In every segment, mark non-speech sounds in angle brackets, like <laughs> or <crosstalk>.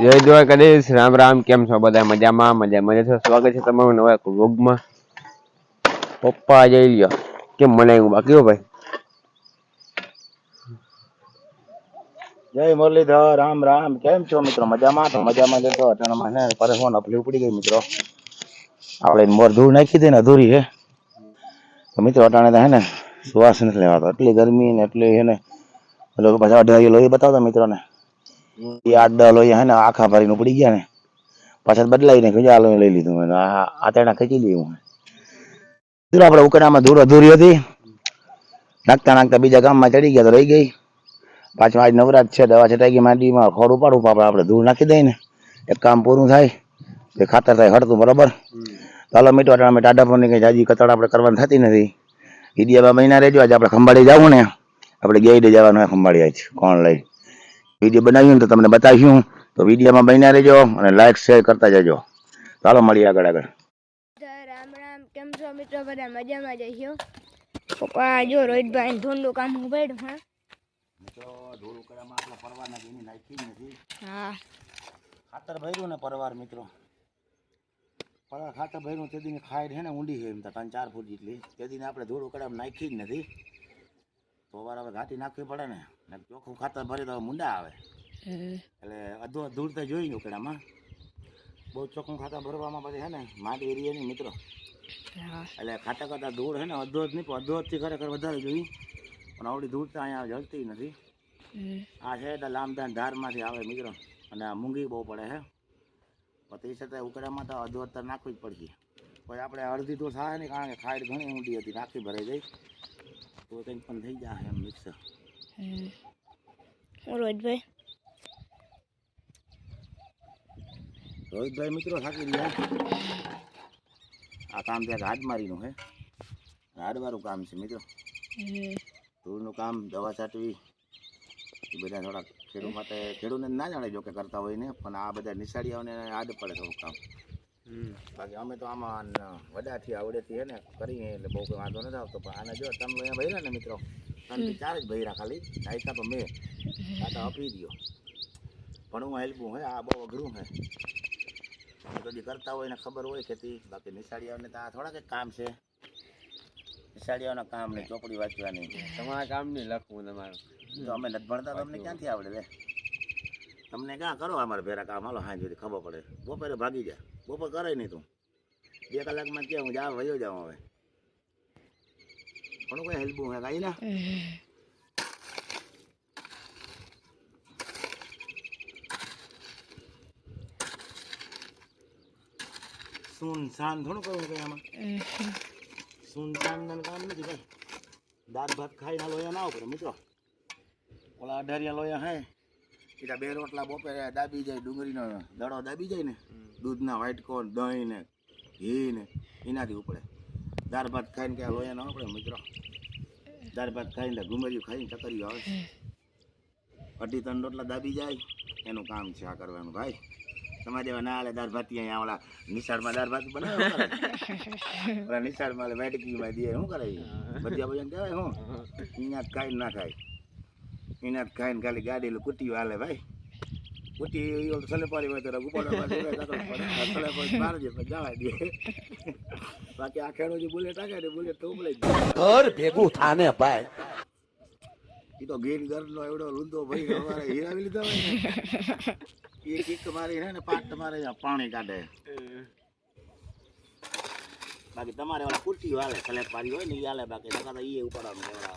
જય દ્વારકાધીશ, રામ રામ, કેમ છો બધા? મજામાં? મજા મજા છો સ્વાગત છે તમારું નવા વ્લોગમાં. પપ્પા જઈ લ્યો. કેમ મનાયું બાકી હો ભાઈ? જય મુરલીધર, રામ રામ. કેમ છો મિત્રો? મજામાં? તો મજામાં જતો અટાણામાં હે ને પરેશાન અફલી ઉપડી ગઈ મિત્રો. આપણે મોર ધૂળ નાખી દે ને, અધૂરી હે. તો મિત્રો, અટાણે તો હે ને, શ્વાસ નથી લેવાતો. એટલી ગરમી ને, એટલી હે ને લોકો પાછા અઢાર લોહી બતાવતા મિત્રોને. એ આઠ દસ લોહી હે ને આખા ભરીને ઉપડી ગયા ને. પાછા બદલાઈ ને લઈ લીધું મેં. આ તેના ખેંચી લીધું આપણે ઉકડામાં ધૂળ અધૂરી હતી. નાખતા નાખતા બીજા ગામમાં ચડી ગયા તો રહી ગઈ. પાછું આજ નવરાત છે, દવા છટાઈ ગઈ માંડીમાં ખોડ ઉપાડ ઉપાડ આપણે ધૂળ નાખી દઈએ ને એક કામ પૂરું થાય. તે ખાતર થાય હડતું બરોબર? ચાલો મીઠો અમે ટાડા પર કઈ જાજી કતળ આપણે કરવાની થતી નથી. વિડીયોમાં મહિના રહેજો, આજે આપણે ખંભાળી જવું ને. આપણે ગેડે જવાનું ખંભાળી આજ, કોણ લઈ? વીડિયો બનાવ્યું ને તો તમને બતાવ્યું તો વિડીયોમાં બન્યા રહેજો અને લાઈક શેર કરતા જજો. ચાલો મળીએ આગળ આગળ. રામ રામ. કેમ છો મિત્રો? બધા મજામાં જઈશો પપ્પા જો રોહિતભાઈ ધૂંડું કામ ઉપાડ્યું હા? હા. ખાતર ભર્યું ને પરવાર મિત્રો. પરવાર ખાતર ભર્યું તે દીની ખાઈ છે ને ઊંડી છે એમ તો ત્રણ ચાર ફૂટ જેટલી. તે દીને આપણે ધૂળ ઉકળામાં નાખી જ નથી. તો વાર હવે ઘાટી નાખવી પડે ને. ને ચોખ્ખું ખાતર ભરી તો મુંડા આવે. એટલે અધો ધૂળ તો જોઈ ને ઉકળામાં બહુ ચોખ્ખું ખાતર ભરવામાં પછી છે ને માટી એરિયા ની મિત્રો. એટલે ખાતા કરતા ધૂળ છે ને અધો જ નહીં પણ અધો જ થી ખરેખર વધારે જોઈ પણ આવડી ધૂળ તો અહીંયા જળતી નથી. આ છે એટલે લાંબદાન ધારમાંથી આવે મિત્રો. અને આ મૂંગી બહુ પડે છે પછી છતાં ઉકળામાં તો અધો અત્યારે નાખવી જ પડશે. પછી આપણે અડધી તો થાય નહીં કારણ કે ખાઈડ ઘણી ઊંડી હતી નાખી ભરાઈ ગઈ. તો કંઈક પણ થઈ જાય એમ મિક્સ. રોહિતભાઈ. રોહિતભાઈ મિત્રો થાકી રહ્યા આ કામ ત્યાં હાડમારીનું છે હાડવાળું કામ છે મિત્રો. ધૂળનું કામ દવા છાંટવી એ બધા થોડા ખેડૂત માટે ખેડૂતને ના જાણે જો કે કરતા હોય ને પણ આ બધા નિશાળીઓને આડ પડે થોડું કામ. બાકી અમે તો આમાં વડાથી આવડેથી હે ને કરીએ એટલે બહુ કંઈ વાંધો નથી આવતો. પણ આને જો તમે અહીંયા ભર્યા ને મિત્રો ત્રણથી ચાર જ ભર્યા ખાલી. નાયકા તો મેં. આ તો આપી દો પણ હું હેલ્પું હે આ બહુ અઘરું હે. કદી કરતા હોય ને ખબર હોય ખેતી બાકી નિશાળીઓને તો આ થોડા કંઈક કામ છે. નિશાળીઓના કામ ને ચોપડી વાંચવાની. તમારા કામ નહીં લખવું તમારું તો અમે નથી ભણતા તમને ક્યાંથી આવડે લે તમને ક્યાં કરો અમારે ભેરા કામ? હાલો સુધી ખબર પડે. બપોરે ભાગી જા બપોર કરે નહીં તું. બે કલાકમાં કે હું જા વયો જાઉં હવે. પણ કોઈ હેલ્પું હે કાંઈ ના. સુનસાન થોડું કરવું કઈ આમાં? સુનસાન કામ નથી ભાઈ દાળ ભાત ખાઈને લોયા ના ઉપર મિત્રો. ઓલા અઢારિયા લોયા હે. એટલે બે રોટલા બપોરે દાબી જાય ડુંગળીનો દડો દાબી જાય ને દૂધના વ્હાઈટ કોર્ન દહીં ને ઘી ને એનાથી ઉપડે. દાળ ભાત ખાઈને ક્યાં લોયા ના ઉપડે મિત્રો. દાળ ભાત ખાઈને ઘુમરિયું ખાઈને ચકરીઓ આવે. અઢી ત્રણ રોટલા દાબી જાય એનું કામ છે આ કરવાનું ભાઈ. તમારે જેવા ના હાલે દાળ ભાત અહીંયા ઓલા નિશાળમાં દાળ ભાત બનાવે ઓલા નિશાળમાં વેટકીમાં દે શું કરે બધી ભજીયા કહેવાય હું. અહીંયા ખાઈને ના ખાય. એના ખાઈને ખાલી ગાડી કુટીઓ હાલે ભાઈ કુટી ઓલું સલેપારી હોય તો પડે. જવા દે બાકી આ ખેડો જે બુલેટ આગે ને બુલેટ તો જાય. ઘર ભેગું થાને ભાઈ એ તો ગીર ઘરનો એવડો રૂંધો ભાઈ અમારે હીરાવી લીધા હોય ને. એ કિક મારી છે ને પાટ તમારે પાણી કાઢે. બાકી તમારે ઓલા કુટીઓ હાલે સલેપારી હોય ને ઈ હાલે બાકી. નકર એ ઉપાડવાનું તો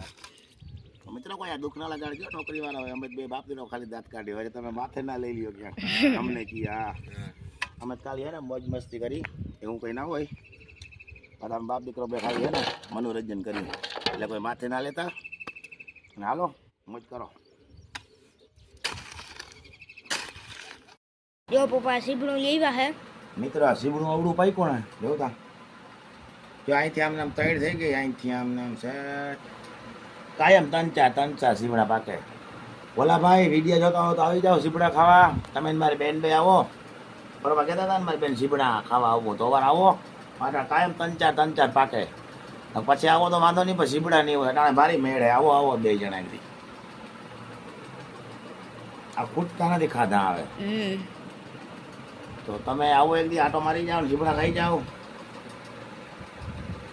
મિત્રો કોઈ આ દુઃખ ના લગાડજો નોકરી વાળા હોય અમે બે બાપ દીનો ખાલી દાંત કાઢી હોય તમે માથે ના લઈ લ્યો ક્યાં <laughs> અમને કી હા. અમે ખાલી હે ને મોજ મસ્તી કરી એવું કંઈ ના હોય. પણ બાપ દીકરો બે ખાલી હે ને મનોરંજન કરી. એટલે કોઈ માથે ના લેતા. અને હાલો મોજ કરો. જો પપ્પા સીબડું લેવા હે? મિત્ર આ સીબડું અવડું પાઈ કોણે? જોતા. જો અહીંથી આમ આમ તૈડ થઈ ગઈ અહીંથી આમ આમ છે કાયમ ત્રણ ચાર સીબડા પાકે. ઓલા ભાઈ વીડિયો જોતા હો તો આવી જાઓ સીબડા ખાવા. તમે મારી બેન બે આવો. બરોબર કહેતા હતા ને મારી બેન સીબડા ખાવા આવો તો વાર આવો. મારા કાયમ તન ચાર ત્રણ ચાર પાકે. પછી આવો તો વાંધો નહીં પણ સીબડા નહીં હોય. એટલે ભારી મેળે. આવો આવો બે જણા એમથી આ ખૂટતા નથી ખાધા આવે. તો તમે આવો એક દી આટો મારી જાઓ ને લીમડા ખાઈ જાઓ.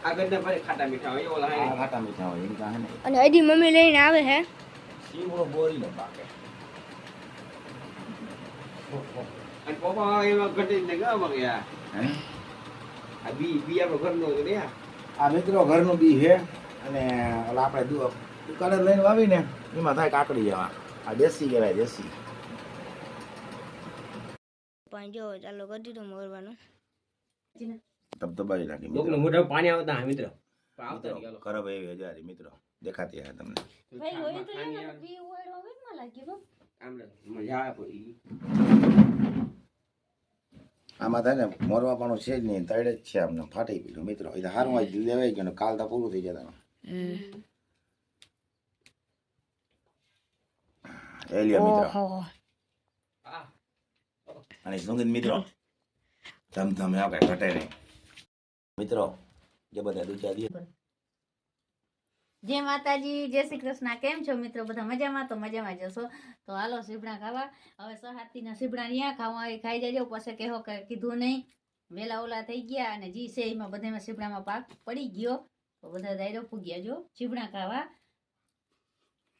આગળ ને ફરી ખાટા મીઠા હોય ઓલા ખાટા મીઠા હોય એની પાસે અને હજી મમ્મી લઈને આવે છે સીવડો બોરી નો પાકે. અને પપ્પા એવા ઘટી ને હે? આ બી બી આપણો ઘરનો ને આ. મિત્રો ઘરનું બી છે અને ઓલા આપણે દુકાને લઈને વાવીને એમાં થાય કાકડી જવા. આ દેશી કહેવાય દેશી. પણ જો ચાલો કરી દીધું મોરવાનું. ધબધબાવી નાખી લોકનું મિત્રો મોઢા પાણી આવતા હા મિત્ર. આવતા મિત્રો ખરાબ એવી હજારી મિત્રો. દેખાતી હા તમને. આમ રે, મજા આવે પડી આમાં થાય ને મોરવા પણ છે જ નહીં તળે જ છે આમને ફાટી ગયું મિત્રો. એટલે તો હારું હોય લેવાઈ ગયો ને કાલ તો પૂરું થઈ જતા. એ લ્યો મિત્રો. અને સુગંધ મિત્રો. ધમ ધમ આવે ઘટે નહીં. મિત્રો જે બધા દૂચા દે જય માતાજી જય શ્રી કૃષ્ણ. કેમ છો મિત્રો? બધા મજામાં? તો મજામાં જશો તો હાલો સીબડા ખાવા. હવે સહાતીના સીબડા ન્યા ખાવા એ ખાઈ જજો. પછી કહો કે કીધું નહીં. વેલા ઓલા થઈ ગયા અને જી છે એમાં બધામાં સીબડામાં પાક પડી ગયો. તો બધા દાયરો પૂગ્યા જો. સીબડા ખાવા.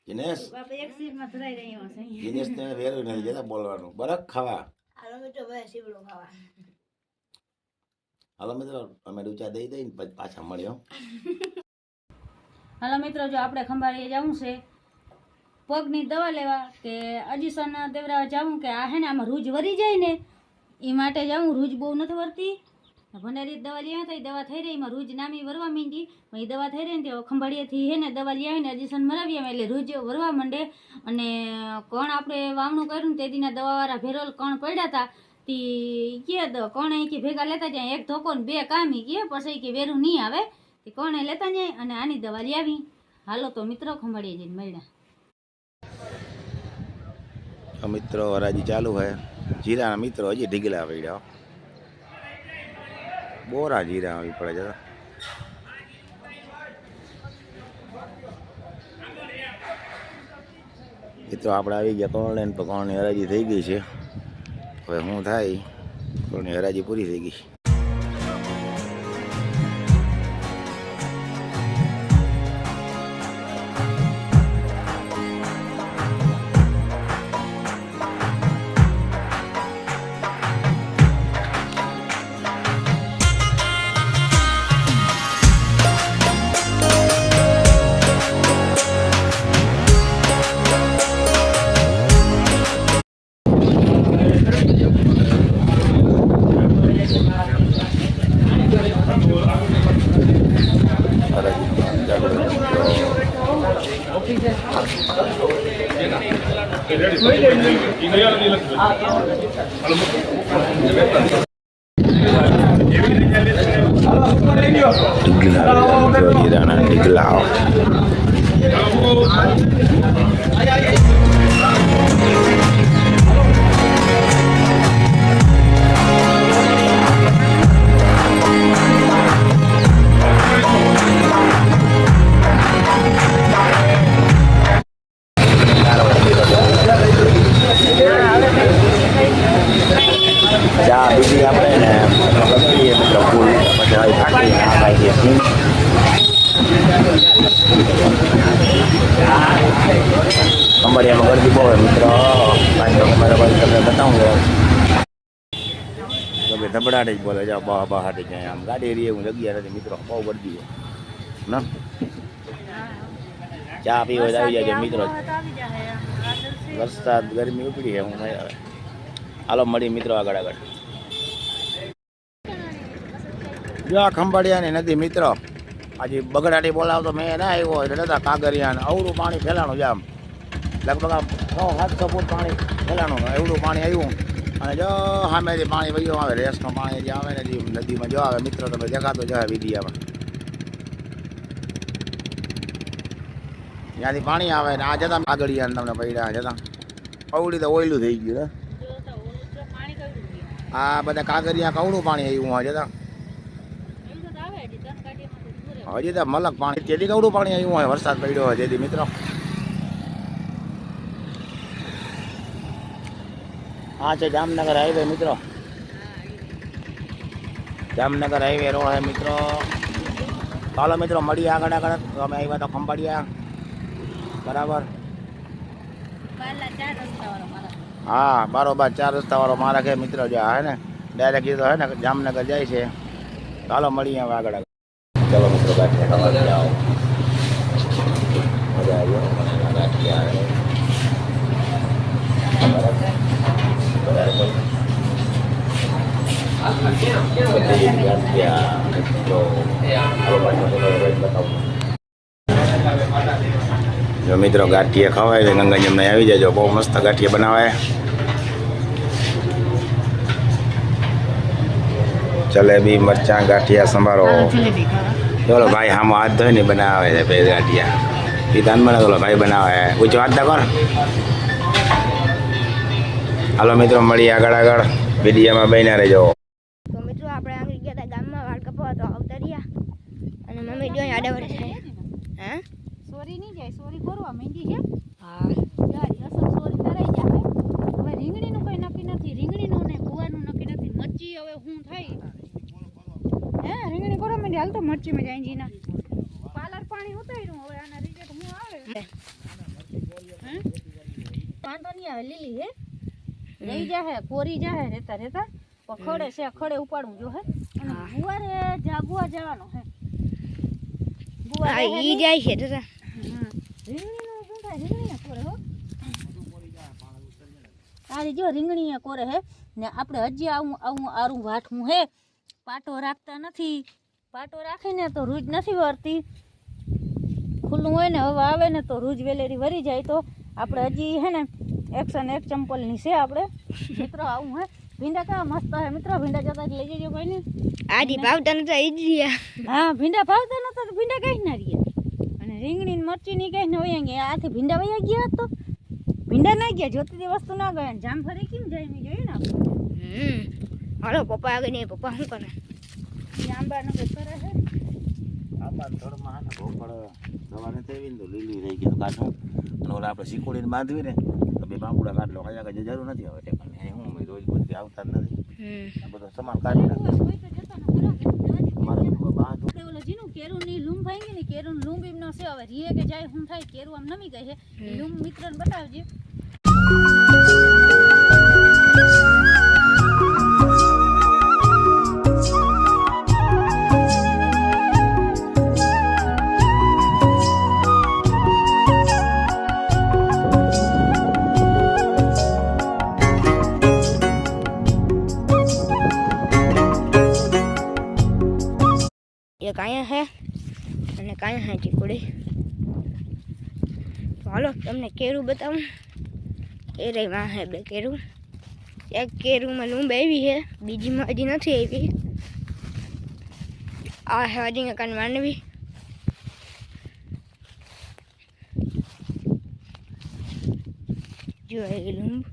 દિનેશ? બાપા એક સીટમાં ધરાઈ રહ્યો છે દિનેશ તને વેરું નથી જતા બોલવાનું. બરક ખાવા. હાલો મિત્રો ભાઈ સીવડું ખાવા. હાલો મિત્રો, અમે દૂચા દઈ દઈને પછી મળ્યો <laughs> હાલો મિત્રો, જો આપણે ખંભાળીએ જવું છે, પગની દવા લેવા કે અજીસન દેવરાવા જવું કે આ હે ને આમાં રૂજ વરી જાય ને એ માટે જવું રૂજ બહુ નથી વરતી. ભંડારી દવા લેવા થઈ દવા થઈ રહી, એમાં રૂજ નામી વરવા માંડી એ દવા થઈ રહી ને ખંભાળીએથી હે ને દવા લઈ આવીને અજીસન મરાવી આવે એટલે રૂજ વરવા માંડે. અને કણ આપણે વાવણું કર્યું ને તે દીના દવાવાળા ભેરોલ કણ પડ્યા હતા તી કે દ- કણ કે ભેગા લેતા જાય, એક ધોકો ને બે કામી કે, પછી કે વેરું નહીં આવે તે કોણે લેતા જાય અને આની દવા લઈ આવી. હાલો તો મિત્રો ખંભાળીએ જઈને મળ્યા. મિત્રો હરાજી ચાલુ હે. જીરાના મિત્રો હજી ઢીગલા પડ્યા બોરા જીરા આવી પડે જરા મિત્રો આપણે આવી ગયા કોણ તો કોણની હરાજી થઈ ગઈ છે. હવે શું થાય કોણની હરાજી પૂરી થઈ ગઈ. કંબડિયામાં ગરદી બહુ હોય મિત્રો. તો તમને બતાવું તો કે જ બોલે જાઓ બહા બહાટે જાય. આમ ગાડી રહી હું જગ્યા નથી મિત્રો, બહુ ગરદી હોય. ના? ચા પીવો આવી જાય મિત્રો. વરસાદ, ગરમી ઉપડી હું નહીં આવે. હાલો મળી મિત્રો આગળ આગળ. જો આ ખંભાળિયાની નદી મિત્રો. આજે બગડાટી બોલાવતો મેં ના આવ્યો, એટલે નતા કાગરિયા અવળું પાણી ફેલાણું આમ. લગભગ આમ છ સાતસો ફૂટ પાણી ફેલાણું એવડું પાણી આવ્યું. અને જો સામેથી પાણી વયું આવે, રેસનું પાણી જે આવે ને જે નદીમાં જો આવે, મિત્રો તમે દેખાતો જ આવે વિડીયામાં. ત્યાંથી પાણી આવે ને આ જતા કાગળિયા તમને પડ્યા જતા. અવળી તો ઓયલું થઈ ગયું, હે? આ બધા કાગરિયા કવડું પાણી આવ્યું હોય જતા. હજી તો મલક પાણી તેથી કવડું પાણી આવ્યું હોય વરસાદ પડ્યો હોય, જેથી મિત્રો? આ છે જામનગર હાઈવે મિત્રો. જામનગર હાઈવે રોડ હે મિત્રો. ચાલો મિત્રો મળીએ આગળ આગળ. તો અમે આવ્યા તો ખંભાળિયા. બરાબર? હા બરોબર ચાર રસ્તાવાળો મારા કે મિત્ર જે હે ને. ડાયરેક્ટ કીધો તો હે ને જામનગર જાય છે. ચાલો મળીએ હવે આગળ આગળ. ચાલો મિત્રો ગાંઠિયા જાઓ મજા આવી ગાંઠિયા બરાબર. જો મિત્રો ગાંઠિયા ખવાય છે ગંગા જમના આવી જજો બહુ મસ્ત ગાંઠિયા બનાવાય. જલેબી મરચાં ગાંઠિયા સંભારો. ચલો ભાઈ આમાં હાથ ધોઈને બનાવે છે બે ગાંઠિયા. એ દાનમાં ઓલો ભાઈ બનાવે ઊંચો હાથ દા કર હાલો મિત્રો મળીએ આગળ આગળ. વિડીયામાં બન્યા રહેજો. તો મિત્રો આપણે આગળ ગયા હતા ગામમાં વાળ કપાવા તો આવતા રહ્યા અને મમ્મી જો આડા વડે છે. હા? સોરી નહીં જાય સોરી કરવા માંડી છે. હા. યાર અસલ સોરી કરાઈ જાય હવે રીંગણીનું કોઈ નક્કી નથી. રીંગણીનું ને કુવાનું નક્કી નથી. મચ્છી હવે હું થાય હે રીંગણી કરવા માંડી. હાલ તો મચ્છી મેં જાય જીના. પાલર પાણી ઉતાર્યું. હવે આના રિઝલ્ટ હું આવે. હે? વાંધો નહીં આવે લીલી હે. રહી જાહે કોરી જાહે રેતા રેતા. ખડે છે ખડે ઉપાડવું જો હે. અને ગુવારે જાગવા જવાનો હે. ગુવાર ઈ. જાય છે તો હા. રીંગણીનું શું થાય? રીંગણીયા કોરે હો? તારી જો રીંગણીયા કોરે હે? ને આપણે હજી આવું આવું આરું વાઠવું હે. પાટો રાખતા નથી. પાટો રાખીને તો રૂજ નથી વરતી. ખુલ્લું હોય ને હવે આવે ને તો રૂજ વેલેરી વરી જાય તો. આપણે હજી હે ને એકસો ને એક ચંપલની છે આપણે. મિત્રો આવું હે. ભીંડા કેવા મસ્ત હે મિત્રો. ભીંડા જતા લઈ જજો કોઈ ને આજી ભાવતા નતા ઈ રહ્યા. હા ભીંડા ભાવતા નતા તો ભીંડા કઈ ના રહ્યા. અને રીંગણી ને મરચી ની કઈ વયા ગયા આથી ભીંડા વયા ગયા તો. ભીંડા ના ગયા જોતી વસ્તુ ના ગયા જામ ફરી કેમ જાય નહીં જોયું ને હમ. હાલો પપ્પા આગળ નહીં પપ્પા શું કરે? ઈ આંબા નો કરે છે આંબા થડમાં હે ને ભોપળ સવારે તેવી લીલી રહી ગઈ અને ઓલા આપણે શીખોડીને બાંધવી ને તો બાંબુડા કાઢ લો કઈ જરૂર નથી હવે ટેકન હું રોજ કોઈ આવતા જ નથી. બધો સામાન કાઢી નાખે. કોઈ તો જતો ને ખરા કે જવા દે. મારે બાંધવું આપણે ઓલો જીનું કેરું ની લૂમ ને નો છે. હવે રીએ કે જાય હું થાય કેરું આમ નમી ગઈ છે. લૂમ મિત્રને બતાવજે. એક અહીંયા હે અને કાંઈ હે ચીકુડી તો હાલો તમને કેરું બતાવું કેરે માં હે બે કેરું એક કેરુંમાં લૂંબ આવી છે બીજીમાં હજી નથી આવી આ હે હજી કાન માંડવી જો એ લૂંબ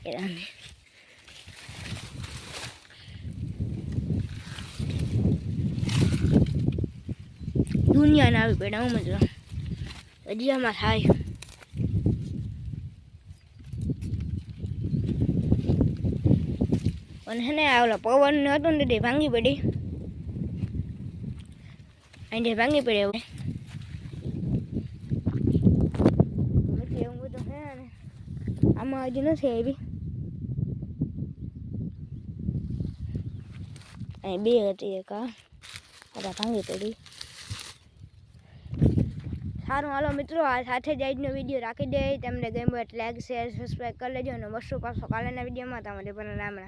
કેરાની દુનિયાના આવી પડ્યા હું મતલબ હજી આમાં થાય અને હે ને આ ઓલા પવન હતો ને તે ભાંગી પડી અહીં ભાંગી પડી હવે નથી એવું બધું હે ને આમાં હજી નથી આવી અહીં બે હતી એક આ આ ભાંગી પડી સારું હાલો મિત્રો, આ સાથે જ આજનો વીડિયો રાખી દે. તમને ગમ્યો એટલે લાઈક શેર સબસ્ક્રાઈબ કરી લેજો. અને વસ્તુ પાછો કાલેના વિડીયોમાં તમારે પણ રામ.